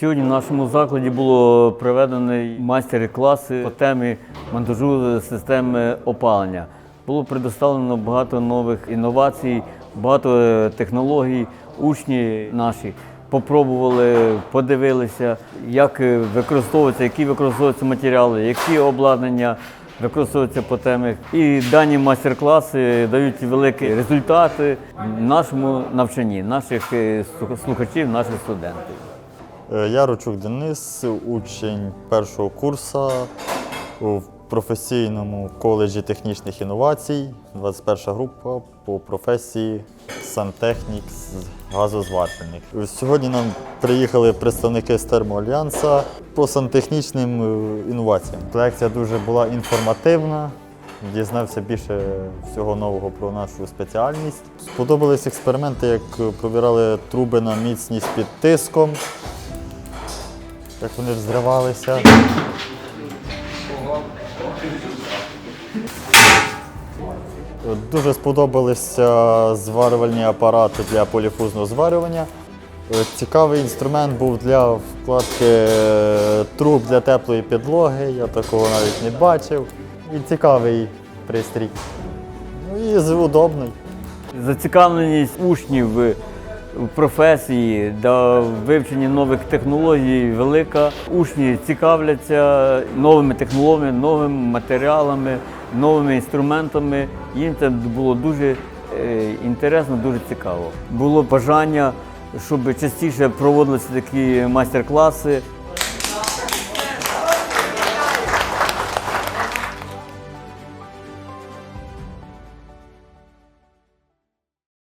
Сьогодні в нашому закладі було проведено майстер-класи по темі монтажу системи опалення. Було предоставлено багато нових інновацій, багато е, технологій. Учні наші попробували, подивилися, як е, використовуються, які використовуються матеріали, які обладнання використовуються по темі. І дані майстер-класи дають великі результати нашому навчанні, наших е, слухачів, наших студентів. Е, Я Ручук Денис, учень першого курсу в професійному коледжі технічних інновацій, 21 група по професії сантехнік з газозварювальник. Сьогодні нам приїхали представники з термоальянса по сантехнічним е, інноваціям. Лекція дуже була інформативна. Дізнався більше всього нового про нашу спеціальність. Сподобались експерименти, як провірали труби на міцність під тиском, як вони взривалися. Дуже сподобалися зварювальні апарати для поліфузного зварювання. Цікавий інструмент був для вкладки е, труб для теплої підлоги. Я такого навіть не бачив. І цікавий пристрій. Ну і удобний. Зацікавленість учнів професії до вивчення нових технологій велика. Учні цікавляться новими технологіями, новими матеріалами, новими інструментами. Їм це було дуже е, інтересно, дуже цікаво. Було бажання, щоб частіше проводилися такі майстер-класи.